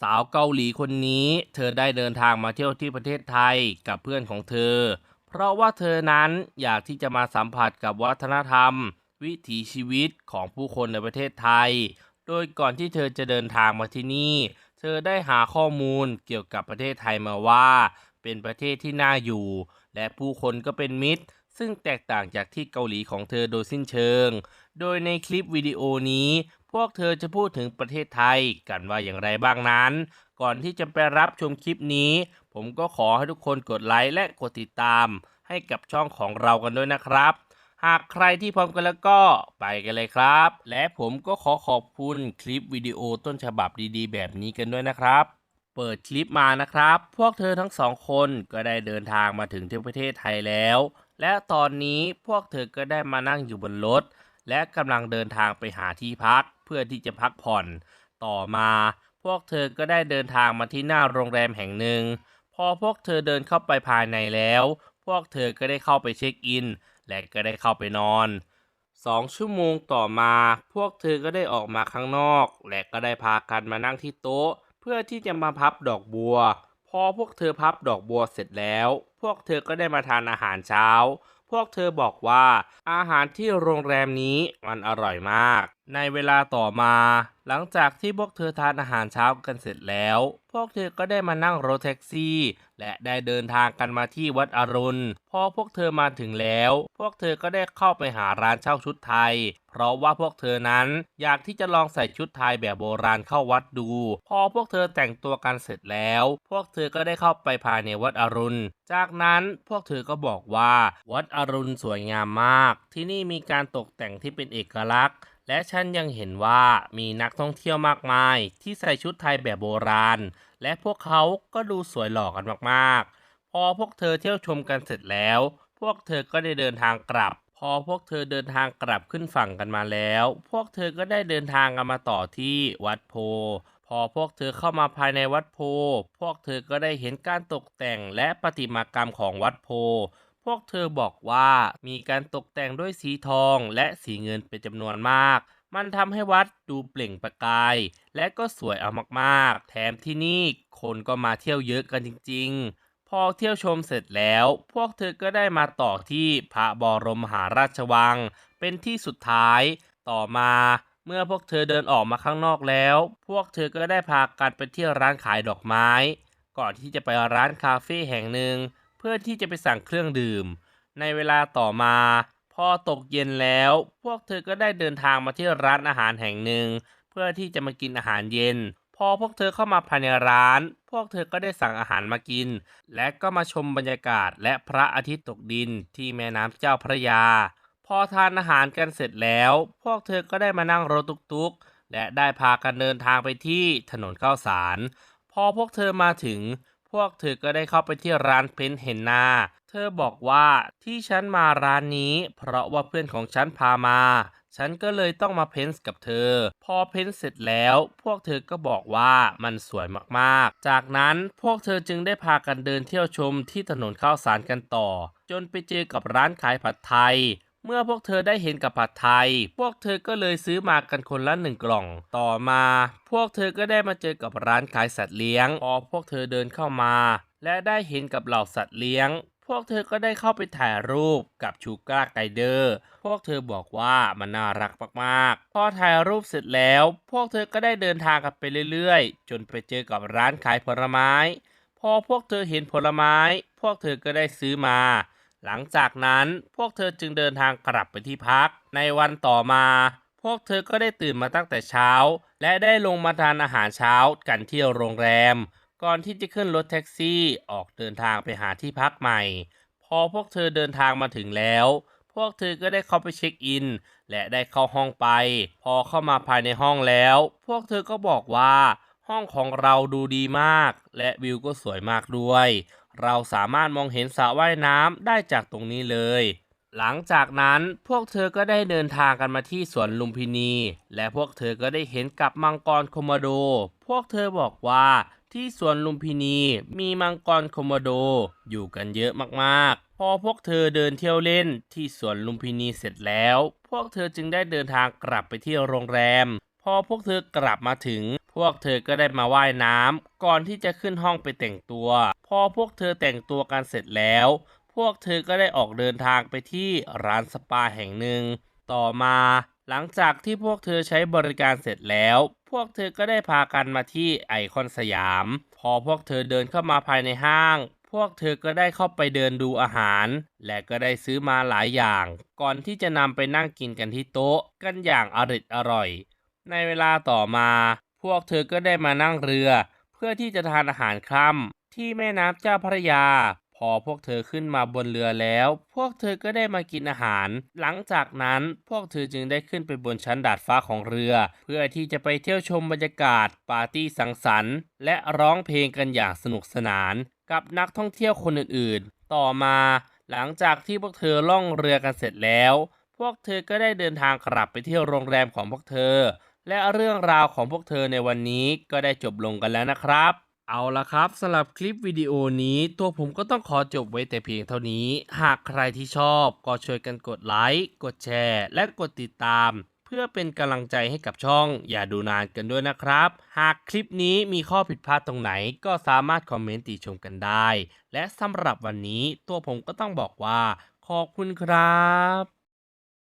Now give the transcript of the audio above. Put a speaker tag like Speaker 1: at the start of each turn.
Speaker 1: สาวเกาหลีคนนี้ เธอได้เดินทางมาเที่ยวที่ประเทศไทยกับเพื่อนของเธอ เพราะว่าเธอนั้นอยากที่จะมาสัมผัสกับวัฒนธรรม วิถีชีวิตของผู้คนในประเทศไทย โดยก่อนที่เธอจะเดินทางมาที่นี่ เธอได้หาข้อมูลเกี่ยวกับประเทศไทยมาว่า เป็นประเทศที่น่าอยู่ และผู้คนก็เป็นมิตร ซึ่งแตกต่างจากที่เกาหลีของเธอโดยสิ้นเชิง โดยในคลิปวิดีโอนี้ พวกเธอจะพูดถึงประเทศไทยกันว่าอย่างไรบ้างนั้น ก่อนที่จะไปรับชมคลิปนี้ ผมก็ขอให้ทุกคนกดไลค์และกดติดตาม ให้กับช่องของเรากันด้วยนะครับ หากใครที่พร้อมกันแล้วก็ไปกันเลยครับ และผมก็ขอขอบคุณคลิปวิดีโอต้นฉบับดีๆ แบบนี้กันด้วยนะครับเปิดคลิปมานะครับ พวกเธอทั้งสองคนก็ได้เดินทางมาถึงที่ประเทศไทยแล้ว และตอนนี้พวกเธอก็ได้มานั่งอยู่บนรถ และกำลังเดินทางไปหาที่พักเพื่อที่จะพักผ่อน ต่อมา พวกเธอก็ได้เดินทางมาที่หน้าโรงแรมแห่งหนึ่ง พอพวกเธอเดินเข้าไปภายในแล้ว พวกเธอก็ได้เข้าไปเช็คอิน และก็ได้เข้าไปนอนสองชั่วโมงต่อมา พวกเธอก็ได้ออกมาข้างนอก และก็ได้พากันมานั่งที่โต๊ะ เพื่อที่จะมาพับดอกบัว พอพวกเธอพับดอกบัวเสร็จแล้ว วกเธอก็ได้มาทานอาหารเช้า พวกเธอบอกว่าอาหารที่โรงแรมนี้มันอร่อยมาก ในเวลาต่อมา หลังจากที่พวกเธอทานอาหารเช้ากันเสร็จแล้ว พวกเธอก็ได้มานั่งรถแท็กซี่ และได้เดินทางกันมาที่วัดอรุณ พอพวกเธอมาถึงแล้ว พวกเธอก็ได้เข้าไปหาร้านเช่าชุดไทย เพราะว่าพวกเธอนั้นอยากที่จะลองใส่ชุดไทยแบบโบราณเข้าวัดดู พอพวกเธอแต่งตัวกันเสร็จแล้ว พวกเธอก็ได้เข้าไปภายในวัดอรุณ จากนั้นพวกเธอก็บอกว่า วัดอรุณสวยงามมาก ที่นี่มีการตกแต่งที่เป็นเอกลักษณ์ และฉันยังเห็นว่ามีนักท่องเที่ยวมากมาย ที่ใส่ชุดไทยแบบโบราณ และพวกเขาก็ดูสวยหล่อกันมากๆ พอพวกเธอเที่ยวชมกันเสร็จแล้ว พวกเธอก็ได้เดินทางกลับ พอพวกเธอเดินทางกลับขึ้นฝั่งกันมาแล้ว พวกเธอก็ได้เดินทางกันมาต่อที่วัดโพ พอพวกเธอเข้ามาภายในวัดโพ พวกเธอก็ได้เห็นการตกแต่งและประติมากรรมของวัดโพ พวกเธอบอกว่ามีการตกแต่งด้วยสีทองและสีเงินเป็นจำนวนมาก มันทำให้วัดดูเปล่งประกาย และก็สวยเอามากๆ แถมที่นี่คนก็มาเที่ยวเยอะกันจริง ๆ พอเที่ยวชมเสร็จแล้ว พวกเธอก็ได้มาต่อที่พระบรมมหาราชวัง เป็นที่สุดท้ายต่อมาเมื่อพวกเธอเดินออกมาข้างนอกแล้ว พวกเธอก็ได้พากันไปเที่ยวร้านขายดอกไม้ ก่อนที่จะไปร้านคาเฟ่แห่งหนึ่ง พื่อที่จะไปสั่งเครื่องดื่ม ในเวลาต่อมา พอตกเย็นแล้ว พวกเธอก็ได้เดินทางมาที่ร้านอาหารแห่งหนึ่ง เพื่อที่จะมากินอาหารเย็น พอพวกเธอเข้ามาภายในร้าน พวกเธอก็ได้สั่งอาหารมากิน และก็มาชมบรรยากาศและพระอาทิตย์ตกดินที่แม่น้ำเจ้าพระยา พอทานอาหารกันเสร็จแล้ว พวกเธอก็ได้มานั่งรถตุกๆและได้พากันเดินทางไปที่ถนนข้าวสาร พอพวกเธอมาถึง วกเธอก็ได้เข้าไปที่ร้านเพนเฮนนา เธอบอกว่าที่ฉันมาร้านนี้ เพราะว่าเพื่อนของฉันพามา ฉันก็เลยต้องมาเพ้นส์กับเธอ พอเพ้นส์เสร็จแล้ว พวกเธอก็บอกว่ามันสวยมากๆ จากนั้นพวกเธอจึงได้พากันเดินเที่ยวชมที่ถนนข้าวสารกันต่อ จนไปเจอกับร้านขายผัดไทย เมื่อพวกเธอได้เห็นกับผัดไทย พวกเธอก็เลยซื้อมากันคนละหนึ่งกล่อง ต่อมา พวกเธอก็ได้มาเจอกับร้านขายสัตว์เลี้ยง พอพวกเธอเดินเข้ามา และได้เห็นกับเหล่าสัตว์เลี้ยง พวกเธอก็ได้เข้าไปถ่ายรูปกับชูก้าไกเดอร์ พวกเธอบอกว่ามันน่ารักมากๆ พอถ่ายรูปเสร็จแล้ว พวกเธอก็ได้เดินทางกันไปเรื่อยๆ จนไปเจอกับร้านขายผลไม้ พอพวกเธอเห็นผลไม้ พวกเธอก็ได้ซื้อมา หลังจากนั้นพวกเธอจึงเดินทางกลับไปที่พัก ในวันต่อมา พวกเธอก็ได้ตื่นมาตั้งแต่เช้า และได้ลงมาทานอาหารเช้ากันที่โรงแรม ก่อนที่จะขึ้นรถแท็กซี่ออกเดินทางไปหาที่พักใหม่ พอพวกเธอเดินทางมาถึงแล้ว พวกเธอก็ได้เข้าไปเช็คอิน และได้เข้าห้องไป พอเข้ามาภายในห้องแล้ว พวกเธอก็บอกว่า ห้องของเราดูดีมาก และวิวก็สวยมากด้วย เราสามารถมองเห็นสระว่ายน้ำได้จากตรงนี้เลย หลังจากนั้นพวกเธอก็ได้เดินทางกันมาที่สวนลุมพินี และพวกเธอก็ได้เห็นกับมังกรโคโมโด พวกเธอบอกว่าที่สวนลุมพินีมีมังกรโคโมโดอยู่กันเยอะมากๆ พอพวกเธอเดินเที่ยวเล่นที่สวนลุมพินีเสร็จแล้ว พวกเธอจึงได้เดินทางกลับไปที่โรงแรม พอพวกเธอกลับมาถึง พวกเธอก็ได้มาว่ายน้ำก่อนที่จะขึ้นห้องไปแต่งตัว พอพวกเธอแต่งตัวกันเสร็จแล้ว พวกเธอก็ได้ออกเดินทางไปที่ร้านสปาแห่งหนึ่ง ต่อมาหลังจากที่พวกเธอใช้บริการเสร็จแล้ว พวกเธอก็ได้พากันมาที่ไอคอนสยาม พอพวกเธอเดินเข้ามาภายในห้าง พวกเธอก็ได้เข้าไปเดินดูอาหาร และก็ได้ซื้อมาหลายอย่าง ก่อนที่จะนำไปนั่งกินกันที่โต๊ะ กันอย่างอริดอร่อย ในเวลาต่อมา พวกเธอก็ได้มานั่งเรือ เพื่อที่จะทานอาหารค่ำที่แม่น้ำเจ้าพระยา พอพวกเธอขึ้นมาบนเรือแล้ว พวกเธอก็ได้มากินอาหาร หลังจากนั้นพวกเธอจึงได้ขึ้นไปบนชั้นดาดฟ้าของเรือ เพื่อที่จะไปเที่ยวชมบรรยากาศปาร์ตี้สังสรรค์ และร้องเพลงกันอย่างสนุกสนาน กับนักท่องเที่ยวคนอื่นๆ ต่อมาหลังจากที่พวกเธอล่องเรือกันเสร็จแล้ว พวกเธอก็ได้เดินทางกลับไปที่โรงแรมของพวกเธอ และเรื่องราวของพวกเธอในวันนี้ก็ได้จบลงกันแล้วนะครับ เอาละครับสำหรับคลิปวิดีโอนี้ ตัวผมก็ต้องขอจบไว้แต่เพียงเท่านี้ หากใครที่ชอบก็ช่วยกันกดไลค์กดแชร์ และกดติดตาม เพื่อเป็นกำลังใจให้กับช่อง อย่าดูนานกันด้วยนะครับ หากคลิปนี้มีข้อผิดพลาดตรงไหน ก็สามารถคอมเมนต์ติชมกันได้ และสำหรับวันนี้ตัวผมก็ต้องบอกว่า ขอบคุณครับ